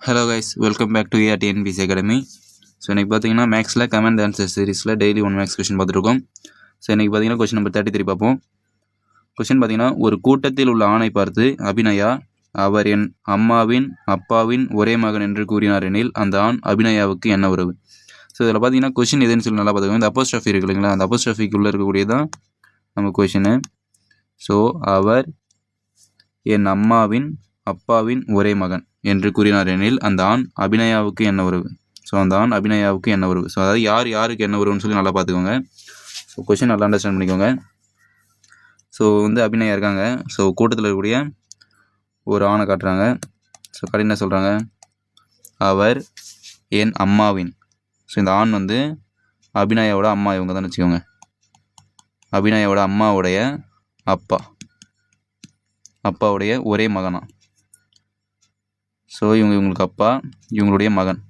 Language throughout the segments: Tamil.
Hello guys welcome back to AR TNPSC academy so இன்றைக்கி பார்த்தீங்கன்னா மேக்ஸில் கமெண்ட் ஆன்சர் சீரிஸில் டெய்லி ஒன் மேக்ஸ் கொஷின் பார்த்துருக்கோம் ஸோ இன்றைக்கி பார்த்தீங்கன்னா கொஷின் நம்பர் தேர்ட்டி த்ரீ பார்ப்போம். கொஷின் பார்த்தீங்கன்னா ஒரு கூட்டத்தில் உள்ள ஆணை பார்த்து அபிநயா அவர் என் அம்மாவின் அப்பாவின் ஒரே மகன் என்று கூறினார் எனில் அந்த ஆண் அபிநயாவுக்கு என்ன உறவு? ஸோ இதில் பார்த்தீங்கன்னா கொஷின் எதுன்னு சொல்லி நல்லா பார்த்துக்கோங்க. இந்த அப்போஸ்ட்ராஃபி இருக்கு இல்லைங்களா? அந்த அப்போஸ்ட்ரஃபிக்குள்ளே இருக்கக்கூடியதான் நம்ம கொஷினு ஸோ அவர் என் அம்மாவின் அப்பாவின் ஒரே மகன் என்று கூறினார். எனில் அந்த ஆண் அபிநயாவுக்கு என்ன உறவு? ஸோ அந்த ஆண் அபிநயாவுக்கு என்ன உறவு? ஸோ அதாவது யார் யாருக்கு என்ன உறவுன்னு சொல்லி நல்லா பார்த்துக்கோங்க. ஸோ கொஷின் நல்லா அண்டர்ஸ்டாண்ட் பண்ணிக்கோங்க. ஸோ வந்து அபிநயா இருக்காங்க. ஸோ கூட்டத்தில் இருக்கக்கூடிய ஒரு ஆணை காட்டுறாங்க. ஸோ கடை என்ன சொல்கிறாங்க அவர் என் அம்மாவின். ஸோ இந்த ஆண் வந்து அபிநயாவோட அம்மா இவங்க தான் வச்சுக்கோங்க. அபிநயாவோட அம்மாவுடைய அப்பா. அப்பாவுடைய ஒரே மகனா. ஸோ இவங்க இவங்களுக்கு அப்பா இவங்களுடைய மகன்.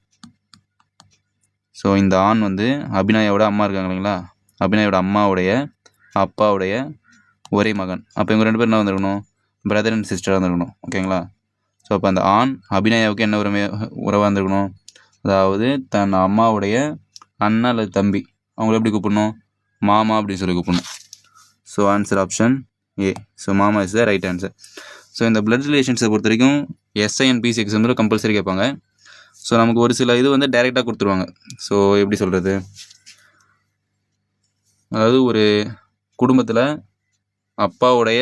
ஸோ இந்த ஆண் வந்து அபிநயாவோட அம்மா இருக்காங்க இல்லைங்களா? அபிநயோட அம்மாவுடைய அப்பாவுடைய ஒரே மகன். அப்போ இவங்க ரெண்டு பேரும் என்ன வந்திருக்கணும்? பிரதர் அண்ட் சிஸ்டராக இருந்திருக்கணும் ஓகேங்களா ஸோ அப்போ அந்த ஆண் அபிநயாவுக்கு என்ன உரிமை உறவாக இருந்திருக்கணும் அதாவது தன் அம்மாவுடைய அண்ணா அல்லது தம்பி. அவங்கள எப்படி கூப்பிடணும்? மாமா அப்படின்னு சொல்லி கூப்பிடணும். So answer option A so mama is the right answer so இந்த பிளட் ரிலேஷன்ஸை பொறுத்த வரைக்கும் எஸ்ஐஎன் பிசி எக்ஸாமில் கம்பல்சரி கேட்பாங்க. ஸோ நமக்கு ஒரு சில இது வந்து டைரெக்டாக கொடுத்துருவாங்க. ஸோ எப்படி சொல்கிறது அதாவது ஒரு குடும்பத்தில் அப்பாவுடைய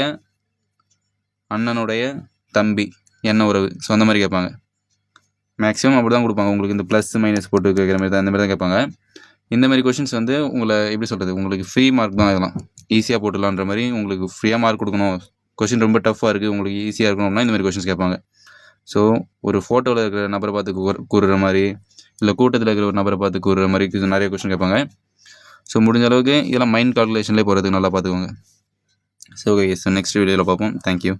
அண்ணனுடைய தம்பி என்ன உறவு? ஸோ அந்த மாதிரி கேட்பாங்க. மேக்ஸிமம் அப்படி தான் கொடுப்பாங்க. உங்களுக்கு இந்த ப்ளஸ் மைனஸ் போட்டு கேட்குற மாதிரி தான் அந்த மாதிரி தான் கேட்பாங்க. இந்த மாதிரி கொஷின்ஸ் வந்து உங்களை எப்படி சொல்கிறது உங்களுக்கு ஃப்ரீ மார்க் தான் இதெல்லாம். ஈஸியாக போட்டுடலான்ற மாதிரி உங்களுக்கு ஃப்ரீயாக மார்க் கொடுக்கணும். கொஷின் ரொம்ப டஃப்பாக இருக்குது உங்களுக்கு ஈஸியாக இருக்கணும்னா இந்த மாதிரி கொஷின்ஸ் கேட்பாங்க. ஸோ ஒரு ஃபோட்டோவில் இருக்கிற நபரை பார்த்து கூறுற மாதிரி இல்லை கூட்டத்தில் இருக்கிற ஒரு நபரை பார்த்து கூறுற மாதிரி இது நிறைய கொஷின் கேட்பாங்க. ஸோ முடிஞ்ச அளவுக்கு இதெல்லாம் மைண்ட் கால்குலேஷன்லேயே போகிறதுக்கு நல்லா பார்த்துக்கோங்க. ஸோ ஓகே ஸோ நெக்ஸ்ட் வீடியோவில் பார்ப்போம். தேங்க்யூ